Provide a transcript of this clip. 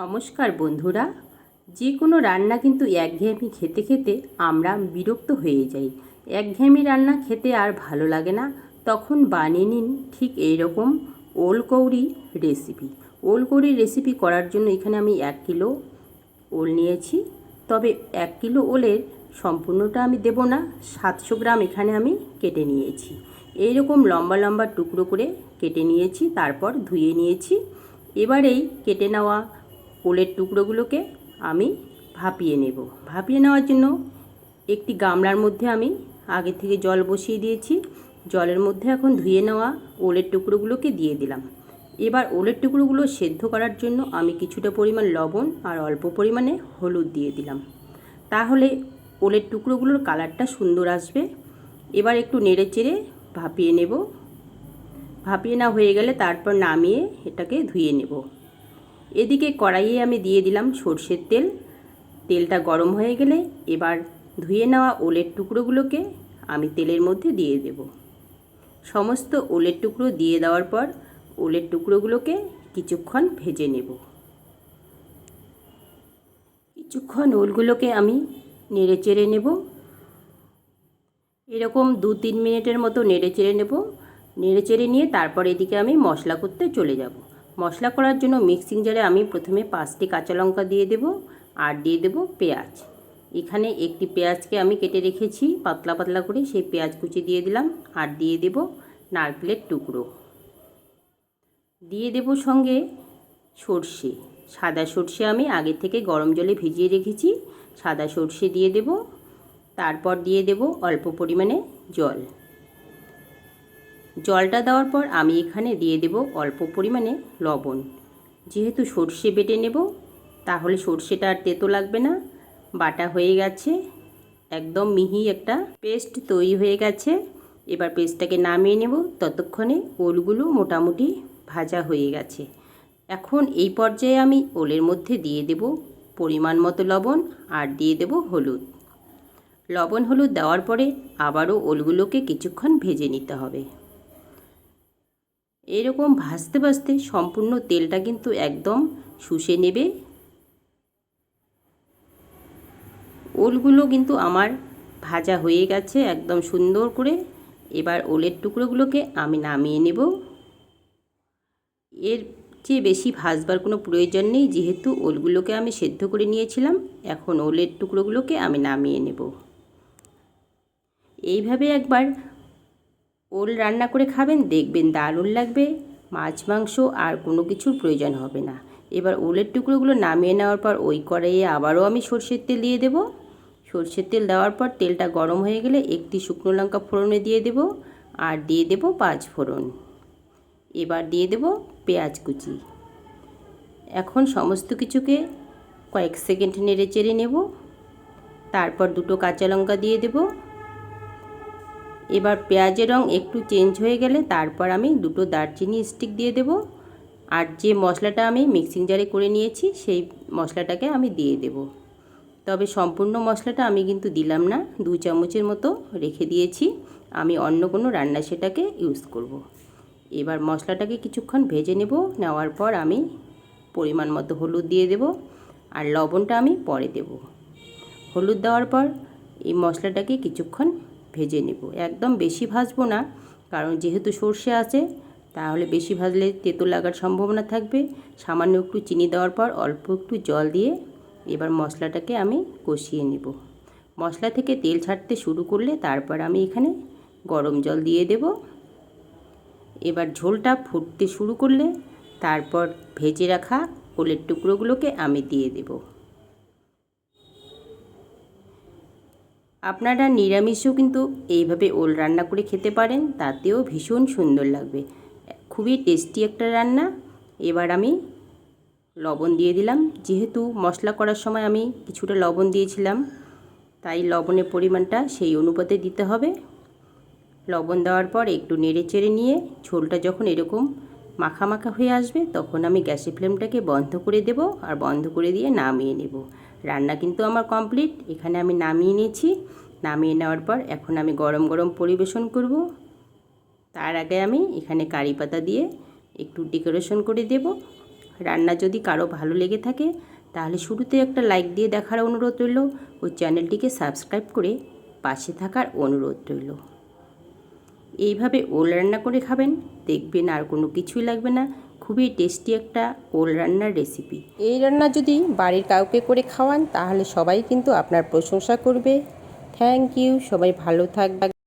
নমস্কার বন্ধুরা। যে কোনো রান্না কিন্তু একঘেয়েমি খেতে খেতে আমরা বিরক্ত হয়ে যাই। একঘেয়েমি রান্না খেতে আর ভালো লাগে না। তখন বানিয়ে নিন ঠিক এইরকম ওলকৌড়ি রেসিপি। ওল ওলকৌড়ি রেসিপি করার জন্য এখানে আমি এক কিলো ওল নিয়েছি। তবে এক কিলো ওলের সম্পূর্ণটা আমি দেব না। সাতশো গ্রাম এখানে আমি কেটে নিয়েছি। এইরকম লম্বা লম্বা টুকরো করে কেটে নিয়েছি, তারপর ধুয়ে নিয়েছি। এবার এই কেটে নেওয়া ওলের টুকরোগুলোকে আমি ভাপিয়ে নেব। ভাপিয়ে নেওয়ার জন্য একটি গামলার মধ্যে আমি আগে থেকে জল বসিয়ে দিয়েছি। জলের মধ্যে এখন ধুয়ে নেওয়া ওলের টুকরোগুলোকে দিয়ে দিলাম। এবার ওলের টুকরোগুলো সেদ্ধ করার জন্য আমি কিছুটা পরিমাণ লবণ আর অল্প পরিমাণে হলুদ দিয়ে দিলাম। তাহলে ওলের টুকরোগুলোর কালারটা সুন্দর আসবে। এবার একটু নেড়ে চেড়ে ভাপিয়ে নেব। ভাপিয়ে না হয়ে গেলে তারপর নামিয়ে এটাকে ধুয়ে নেব। এদিকে কড়াইয়ে আমি দিয়ে দিলাম সর্ষের তেল। তেলটা গরম হয়ে গেলে এবার ধুয়ে নেওয়া ওলের টুকরোগুলোকে আমি তেলের মধ্যে দিয়ে দেব। সমস্ত ওলের টুকরো দিয়ে দেওয়ার পর ওলের টুকরোগুলোকে কিছুক্ষণ ভেজে নেব। কিছুক্ষণ ওলগুলোকে আমি নেড়ে চেড়ে নেব। এরকম দু তিন মিনিটের মতো নেড়ে চেড়ে নেব। নেড়ে চেড়ে নিয়ে তারপর এদিকে আমি মশলা করতে চলে যাব। মশলা করার জন্য মিক্সিং জারে আমি প্রথমে পাঁচটি কাঁচা লঙ্কা দিয়ে দেব আর দিয়ে দেব পেঁয়াজ। এখানে একটি পেঁয়াজকে আমি কেটে রেখেছি, পাতলা পাতলা করে সেই পেঁয়াজ কুচি দিয়ে দিলাম আর দিয়ে দেব নারকেলের টুকরো। দিয়ে দেব সঙ্গে সর্ষে। সাদা সর্ষে আমি আগে থেকে গরম জলে ভিজিয়ে রেখেছি, সাদা সর্ষে দিয়ে দেব। তারপর দিয়ে দেব অল্প পরিমাণে জল। জলটা দেওয়ার পর আমি এখানে দিয়ে দেব অল্প পরিমাণে লবণ। যেহেতু সর্ষে বেটে নেব, তাহলে সর্ষেটা আর তেতো লাগবে না। বাটা হয়ে গেছে। একদম মিহি একটা পেস্ট তৈরি হয়ে গেছে। এবার পেস্টটাকে নামিয়ে নেব। ততক্ষণে ওলগুলো মোটামুটি ভাজা হয়ে গেছে। এখন এই পর্যায়ে আমি ওলের মধ্যে দিয়ে দেব পরিমাণ মতো লবণ আর দিয়ে দেব হলুদ। লবণ হলুদ দেওয়ার পরে আবারও ওলগুলোকে কিছুক্ষণ ভেজে নিতে হবে। এরকম ভাজতে ভাজতে সম্পূর্ণ তেলটা কিন্তু একদম শুষে নেবে। ওলগুলো কিন্তু আমার ভাজা হয়ে গেছে একদম সুন্দর করে। এবার ওলের টুকরোগুলোকে আমি নামিয়ে নেব। এর চেয়ে বেশি ভাজবার কোনো প্রয়োজন নেই, যেহেতু ওলগুলোকে আমি সেদ্ধ করে নিয়েছিলাম, এখন ওলের টুকরোগুলোকে আমি নামিয়ে নেব। এইভাবে একবার ওল রান্না করে খাবেন, দেখবেন দারুণ লাগবে। মাছ, মাংস আর কোনো কিছুর প্রয়োজন হবে না। এবার ওলের টুকরোগুলো নামিয়ে নেওয়ার পর ওই কড়াইয়ে আবারও আমি সর্ষের তেল দিয়ে দেবো। সর্ষের তেল দেওয়ার পর তেলটা গরম হয়ে গেলে একটি শুকনো লঙ্কা ফোড়নে দিয়ে দেব আর দিয়ে দেব পাঁচ ফোড়ন। এবার দিয়ে দেব পেঁয়াজ কুচি। এখন সমস্ত কিছুকে কয়েক সেকেন্ড নেড়ে চেড়ে নেব। তারপর দুটো কাঁচা লঙ্কা দিয়ে দেবো। এবার পেঁয়াজের রং একটু চেঞ্জ হয়ে গেলে তারপর আমি দুটো দারচিনি স্টিক দিয়ে দেব। আর যে মশলাটা আমি মিক্সিং জারে করে নিয়েছি, সেই মশলাটাকে আমি দিয়ে দেব। তবে সম্পূর্ণ মশলাটা আমি কিন্তু দিলাম না, দু চামচের মতো রেখে দিয়েছি। আমি অন্য কোনো রান্না সেটাকে ইউজ করব। এবার মশলাটাকে কিছুক্ষণ ভেজে নেব, নেওয়ার পর আমি পরিমাণ মতো হলুদ দিয়ে দেব আর লবণটা আমি পরে দেব। হলুদ দেওয়ার পর এই মশলাটাকে কিছুক্ষণ ভেজে নেব। একদম বেশি ভাজবো না, কারণ যেহেতু সর্ষে আছে, তাহলে বেশি ভাজলে তেতো লাগার সম্ভাবনা থাকবে। সামান্য একটু চিনি দেওয়ার পর অল্প একটু জল দিয়ে এবার মশলাটাকে আমি কষিয়ে নেব। মশলা থেকে তেল ছাড়তে শুরু করলে তারপর আমি এখানে গরম জল দিয়ে দেব। এবার ঝোলটা ফুটতে শুরু করলে তারপর ভেজে রাখা কোলের টুকরোগুলোকে আমি দিয়ে দেবো। আপনারা নিরামিষও কিন্তু এইভাবে ওল রান্না করে খেতে পারেন, তাতেও ভীষণ সুন্দর লাগবে। খুবই টেস্টি একটা রান্না। এবার আমি লবণ দিয়ে দিলাম। যেহেতু মশলা করার সময় আমি কিছুটা লবণ দিয়েছিলাম, তাই লবণের পরিমাণটা সেই অনুপাতে দিতে হবে। লবণ দেওয়ার পর একটু নেড়ে চেড়ে নিয়ে ঝোলটা যখন এরকম মাখা মাখা হয়ে আসবে, তখন আমি গ্যাসের ফ্লেমটাকে বন্ধ করে দেব আর বন্ধ করে দিয়ে নামিয়ে নেব। রান্না কিন্তু আমার কমপ্লিট, এখানে আমি নামিয়ে নিয়েছি। নামিয়ে নেওয়ার পর এখন আমি গরম গরম পরিবেশন করব। তার আগে আমি এখানে কারি পাতা দিয়ে একটু ডেকোরেশন করে দেব। রান্না যদি কারও ভালো লেগে থাকে, তাহলে শুরুতে একটা লাইক দিয়ে দেখার অনুরোধ রইল। ও চ্যানেলটিকে সাবস্ক্রাইব করে পাশে থাকার অনুরোধ রইল। এইভাবে ওল রান্না করে খাবেন, দেখবেন আর কোনো কিছুই লাগবে না। খুবই টেস্টি একটা ওল রান্নার রেসিপি। এই রান্না যদি বাড়ির কাউকে করে খাওয়ান, তাহলে সবাই কিন্তু আপনার প্রশংসা করবে। থ্যাংক ইউ, সবাই ভালো থাকবে